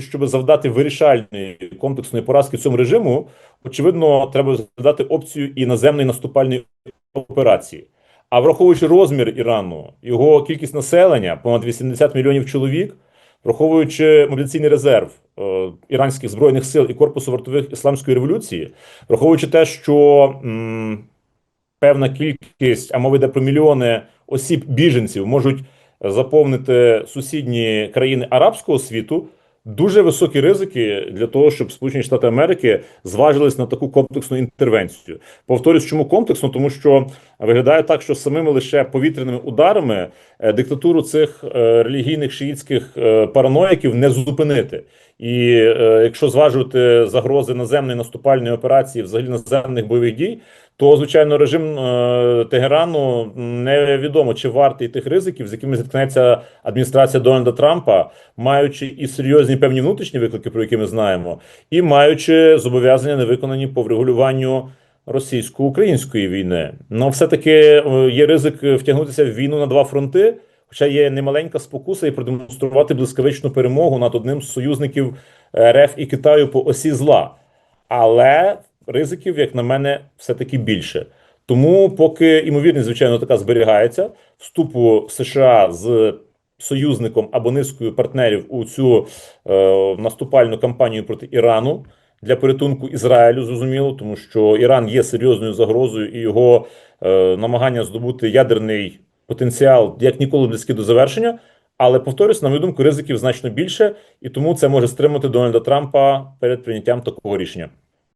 щоб завдати вирішальної комплексної поразки цьому режиму, очевидно, треба розглядати опцію і наземної наступальної операції. А враховуючи розмір Ірану, його кількість населення, понад 80 мільйонів чоловік, враховуючи мобілізаційний резерв е, іранських збройних сил і корпусу вартових ісламської революції, враховуючи те, що м, певна кількість, а мова йде про мільйони осіб біженців, можуть заповнити сусідні країни арабського світу. Дуже високі ризики для того, щоб Сполучені Штати Америки зважились на таку комплексну інтервенцію. Повторюсь, чому комплексно? Тому що виглядає так, що самими лише повітряними ударами е, диктатуру цих е, релігійних шиїтських е, параноїків не зупинити. І якщо зважувати загрози наземної наступальної операції, взагалі наземних бойових дій, то звичайно режим е, Тегерану невідомо чи вартий тих ризиків, з якими зіткнеться адміністрація Дональда Трампа, маючи і серйозні певні внутрішні виклики, про які ми знаємо, і маючи зобов'язання не виконані по врегулюванню російсько-української війни. Ну, все таки е, є ризик втягнутися в війну на два фронти. Хоча є немаленька спокуса і продемонструвати блискавичну перемогу над одним з союзників РФ і Китаю по осі зла. Але ризиків, як на мене, все-таки більше. Тому, поки імовірність, звичайно, така зберігається, вступу США з союзником або низкою партнерів у цю е, наступальну кампанію проти Ірану для порятунку Ізраїлю, зрозуміло, тому що Іран є серйозною загрозою і його е, намагання здобути ядерний потенціал як ніколи близькі до завершення. Але повторюсь, на мою думку, ризиків значно більше, і тому це може стримати Дональда Трампа перед прийняттям такого рішення.